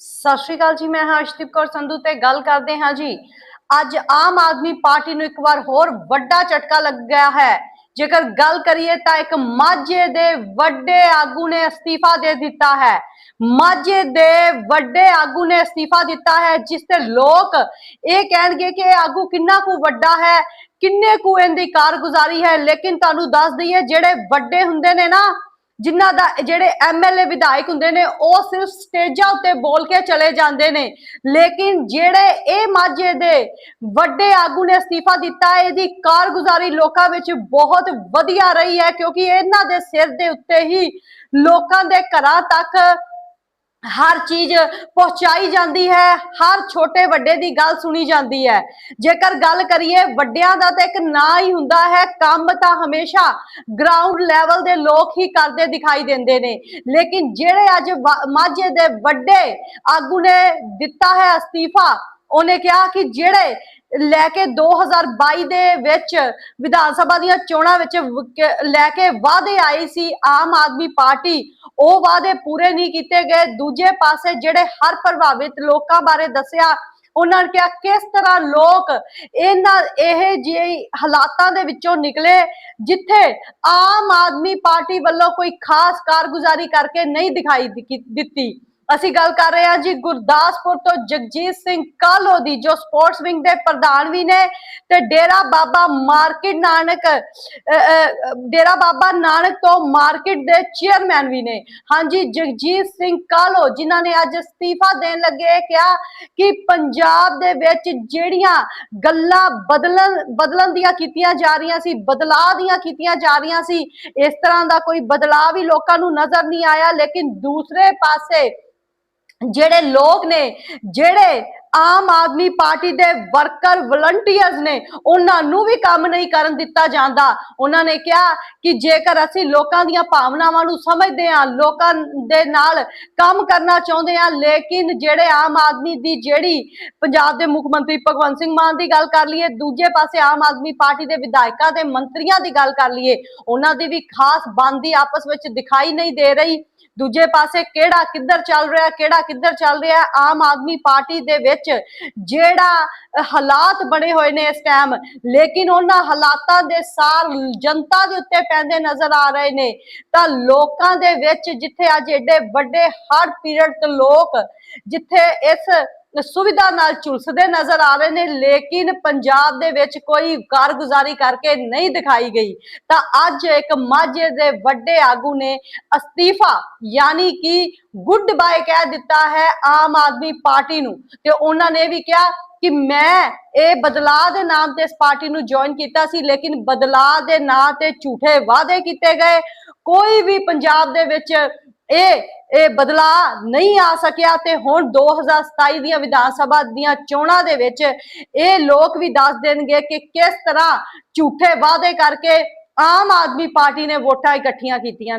ਸਤਿ ਸ਼੍ਰੀ ਅਕਾਲ ਜੀ, ਮੈਂ ਹਾਂ ਅਸ਼ਦੀਪ ਕੌਰ ਸੰਧੂ ਤੇ ਗੱਲ ਕਰਦੇ ਹਾਂ ਜੀ। ਅੱਜ ਆਮ ਆਦਮੀ ਪਾਰਟੀ ਨੂੰ ਇੱਕ ਵਾਰ ਹੋਰ ਵੱਡਾ ਝਟਕਾ ਲੱਗ ਗਿਆ ਹੈ। ਜੇਕਰ ਗੱਲ ਕਰੀਏ ਤਾਂ ਇੱਕ ਮਾਝੇ ਦੇ ਵੱਡੇ ਆਗੂ ਨੇ ਅਸਤੀਫਾ ਦੇ ਦਿੱਤਾ ਹੈ। ਮਾਝੇ ਦੇ ਵੱਡੇ ਆਗੂ ਨੇ ਅਸਤੀਫਾ ਦਿੱਤਾ ਹੈ, ਜਿਸ ਤੇ ਲੋਕ ਇਹ ਕਹਿਣਗੇ ਕਿ ਇਹ ਆਗੂ ਕਿੰਨਾ ਕੁ ਵੱਡਾ ਹੈ, ਕਿੰਨੇ ਕੁ ਇਹਦੀ ਕਾਰਗੁਜ਼ਾਰੀ ਹੈ। ਲੇਕਿਨ ਤੁਹਾਨੂੰ ਦੱਸ ਦਈਏ, ਜਿਹੜੇ ਵੱਡੇ ਹੁੰਦੇ ਨੇ ਨਾ ਜਿਨ੍ਹਾਂ ਦਾ ਜਿਹੜੇ ਐਮਐਲਏ ਵਿਧਾਇਕ ਹੁੰਦੇ ਨੇ, ਉਹ ਸਿਰਫ ਸਟੇਜਾਂ ਉੱਤੇ ਬੋਲ ਕੇ ਚਲੇ ਜਾਂਦੇ ਨੇ। ਲੇਕਿਨ ਜਿਹੜੇ ਇਹ ਮਾਝੇ ਦੇ ਵੱਡੇ ਆਗੂ ਨੇ ਅਸਤੀਫਾ ਦਿੱਤਾ ਹੈ ਇਹਦੀ ਕਾਰਗੁਜ਼ਾਰੀ ਲੋਕਾਂ ਵਿੱਚ ਬਹੁਤ ਵਧੀਆ ਰਹੀ ਹੈ, ਕਿਉਂਕਿ ਇਹਨਾਂ ਦੇ ਸਿਰ ਦੇ ਉੱਤੇ ਹੀ ਲੋਕਾਂ ਦੇ ਘਰਾਂ ਤੱਕ ਹਰ ਚੀਜ਼ ਪਹੁੰਚਾਈ ਜਾਂਦੀ ਹੈ, ਹਰ ਛੋਟੇ ਵੱਡੇ ਦੀ ਗੱਲ ਸੁਣੀ ਜਾਂਦੀ ਹੈ। ਜੇਕਰ ਗੱਲ ਕਰੀਏ ਵੱਡਿਆਂ ਦਾ ਤਾਂ ਇੱਕ ਨਾਂ ਹੀ ਹੁੰਦਾ ਹੈ, ਕੰਮ ਤਾਂ ਹਮੇਸ਼ਾ ਗਰਾਊਂਡ ਲੈਵਲ ਦੇ ਲੋਕ ਹੀ ਕਰਦੇ ਦਿਖਾਈ ਦਿੰਦੇ ਨੇ। ਲੇਕਿਨ ਜਿਹੜੇ ਅੱਜ ਮਾਝੇ ਦੇ ਵੱਡੇ ਆਗੂ ਨੇ ਦਿੱਤਾ ਹੈ ਅਸਤੀਫਾ, ਉਹਨੇ ਕਿਹਾ ਕਿ ਜਿਹੜੇ ਲੈ ਕੇ 2022 ਦੇ ਵਿੱਚ ਵਿਧਾਨ ਸਭਾ ਦੀਆਂ ਚੋਣਾਂ ਵਿੱਚ ਲੈ ਕੇ ਵਾਅਦੇ ਆਏ ਸੀ ਆਮ ਆਦਮੀ ਪਾਰਟੀ। ਉਹ ਵਾਅਦੇ ਪੂਰੇ ਨਹੀਂ ਕੀਤੇ ਗਏ। ਦੂਜੇ ਪਾਸੇ ਜਿਹੜੇ ਹਰ ਪ੍ਰਭਾਵਿਤ ਲੋਕਾਂ ਬਾਰੇ ਦੱਸਿਆ, ਉਹਨਾਂ ਨੇ ਕਿਹਾ, ਕਿਸ ਤਰ੍ਹਾਂ ਲੋਕ ਇਹਨਾਂ, ਇਹ ਜਿਹੇ ਹਾਲਾਤਾਂ ਦੇ ਵਿੱਚੋਂ ਨਿਕਲੇ ਜਿੱਥੇ ਆਮ ਆਦਮੀ ਪਾਰਟੀ ਵੱਲੋਂ ਕੋਈ ਖਾਸ ਕਾਰਗੁਜ਼ਾਰੀ ਕਰਕੇ ਨਹੀਂ ਦਿਖਾਈ ਦਿੱਤੀ। ਅਸੀਂ ਗੱਲ ਕਰ ਰਹੇ ਹਾਂ ਜੀ ਗੁਰਦਾਸਪੁਰ ਤੋਂ ਜਗਜੀਤ ਸਿੰਘ ਕਾਲੋ ਦੀ, ਜੋ ਸਪੋਰਟਸ ਵਿੰਗ ਦੇ ਪ੍ਰਧਾਨ ਵੀ ਨੇ ਤੇ ਡੇਰਾ ਬਾਬਾ ਮਾਰਕੀਟ ਨਾਨਕ ਡੇਰਾ ਬਾਬਾ ਨਾਨਕ ਤੋਂ ਮਾਰਕੀਟ ਦੇ ਚੇਅਰਮੈਨ ਵੀ ਨੇ। ਹਾਂਜੀ, ਜਗਜੀਤ ਸਿੰਘ ਕਾਲੋ, ਜਿਨ੍ਹਾਂ ਨੇ ਅੱਜ ਅਸਤੀਫਾ ਦੇਣ ਲੱਗੇ ਕਿਹਾ ਕਿ ਪੰਜਾਬ ਦੇ ਵਿੱਚ ਜਿਹੜੀਆਂ ਗੱਲਾਂ ਬਦਲਣ ਬਦਲਣ ਦੀਆਂ ਕੀਤੀਆਂ ਜਾ ਰਹੀਆਂ ਸੀ, ਬਦਲਾਅ ਦੀਆਂ ਕੀਤੀਆਂ ਜਾ ਰਹੀਆਂ ਸੀ, ਇਸ ਤਰ੍ਹਾਂ ਦਾ ਕੋਈ ਬਦਲਾਅ ਵੀ ਲੋਕਾਂ ਨੂੰ ਨਜ਼ਰ ਨਹੀਂ ਆਇਆ, ਲੇਕਿਨ ਦੂਸਰੇ ਪਾਸੇ ਜਿਹੜੇ ਲੋਕ ਨੇ, ਜਿਹੜੇ ਆਮ ਆਦਮੀ ਪਾਰਟੀ ਦੇ ਵਰਕਰ ਵਲੰਟੀਅਰਸ ਨੇ, ਉਹਨਾਂ ਨੂੰ ਵੀ ਕੰਮ ਨਹੀਂ ਕਰਨ ਦਿੱਤਾ ਜਾਂਦਾ। ਉਹਨਾਂ ਨੇ ਕਿਹਾ ਕਿ ਜੇਕਰ ਅਸੀਂ ਲੋਕਾਂ ਦੀਆਂ ਭਾਵਨਾਵਾਂ ਨੂੰ ਸਮਝਦੇ ਹਾਂ, ਲੋਕਾਂ ਦੇ ਨਾਲ ਕੰਮ ਕਰਨਾ ਚਾਹੁੰਦੇ ਹਾਂ, ਲੇਕਿਨ ਜਿਹੜੇ ਆਮ ਆਦਮੀ ਦੀ ਜਿਹੜੀ ਪੰਜਾਬ ਦੇ ਮੁੱਖ ਮੰਤਰੀ ਭਗਵੰਤ ਸਿੰਘ ਮਾਨ ਦੀ ਗੱਲ ਕਰ ਲਈਏ, ਦੂਜੇ ਪਾਸੇ ਆਮ ਆਦਮੀ ਪਾਰਟੀ ਦੇ ਵਿਧਾਇਕਾਂ ਤੇ ਮੰਤਰੀਆਂ ਦੀ ਗੱਲ ਕਰ ਲਈਏ, ਉਹਨਾਂ ਦੀ ਵੀ ਖਾਸ ਬੰਦੀ ਆਪਸ ਵਿੱਚ ਦਿਖਾਈ ਨਹੀਂ ਦੇ ਰਹੀ। ਦੂਜੇ ਪਾਸੇ ਕਿਹੜਾ ਕਿੱਧਰ ਚੱਲ ਰਿਹਾ, ਕਿਹੜਾ ਕਿੱਧਰ ਚੱਲ ਰਿਹਾ, ਆਮ ਆਦਮੀ ਪਾਰਟੀ ਦੇ ਵਿੱਚ ਜਿਹੜਾ ਹਾਲਾਤ ਬਣੇ ਹੋਏ ਨੇ ਇਸ ਟਾਈਮ ਲੇਕਿਨ ਉਹਨਾਂ ਹਾਲਾਤਾਂ ਦੇ ਸਾਰ ਜਨਤਾ ਦੇ ਉੱਤੇ ਪੈਂਦੇ ਨਜ਼ਰ ਆ ਰਹੇ ਨੇ। ਤਾਂ ਲੋਕਾਂ ਦੇ ਵਿੱਚ ਜਿੱਥੇ ਅੱਜ ਏਡੇ ਵੱਡੇ ਹਰ ਪੀਰੀਅਡ ਤੋਂ ਲੋਕ ਜਿੱਥੇ ਇਸ ਸੁਵਿਧਾ ਨਾਲ ਝੁਲਸਦੇ ਨਜ਼ਰ ਆ ਰਹੇ ਨੇ, ਲੇਕਿਨ ਪੰਜਾਬ ਦੇ ਵਿੱਚ ਕੋਈ ਕਾਰਗੁਜ਼ਾਰੀ ਕਰਕੇ ਨਹੀਂ ਦਿਖਾਈ ਗਈ। ਤਾਂ ਅੱਜ ਇੱਕ ਮਾਝੇ ਦੇ ਵੱਡੇ ਆਗੂ ਨੇ ਅਸਤੀਫਾ, ਯਾਨੀ ਕਿ ਗੁੱਡ ਬਾਏ ਕਹਿ ਦਿੱਤਾ ਹੈ ਆਮ ਆਦਮੀ ਪਾਰਟੀ ਨੂੰ। ਤੇ ਉਹਨਾਂ ਨੇ ਵੀ ਕਿਹਾ ਕਿ ਮੈਂ ਇਹ ਬਦਲਾਅ ਦੇ ਨਾਮ ਤੇ ਇਸ ਪਾਰਟੀ ਨੂੰ ਜੁਆਇਨ ਕੀਤਾ ਸੀ, ਲੇਕਿਨ ਬਦਲਾਅ ਦੇ ਨਾਂ ਤੇ ਝੂਠੇ ਵਾਅਦੇ ਕੀਤੇ ਗਏ। ਕੋਈ ਵੀ ਪੰਜਾਬ ਦੇ ਵਿੱਚ ਇਹ ਇਹ ਬਦਲਾਅ ਨਹੀਂ ਆ ਸਕਿਆ ਤੇ ਹੁਣ 2027 ਦੀਆਂ ਵਿਧਾਨ ਸਭਾ ਦੀਆਂ ਚੋਣਾਂ ਦੇ ਵਿੱਚ ਇਹ ਲੋਕ ਵੀ ਦੱਸ ਦੇਣਗੇ ਕਿ ਕਿਸ ਤਰ੍ਹਾਂ ਝੂਠੇ ਵਾਅਦੇ ਕਰਕੇ ਆਮ ਆਦਮੀ ਪਾਰਟੀ ਨੇ ਵੋਟਾਂ ਇਕੱਠੀਆਂ ਕੀਤੀਆਂ ਨੇ।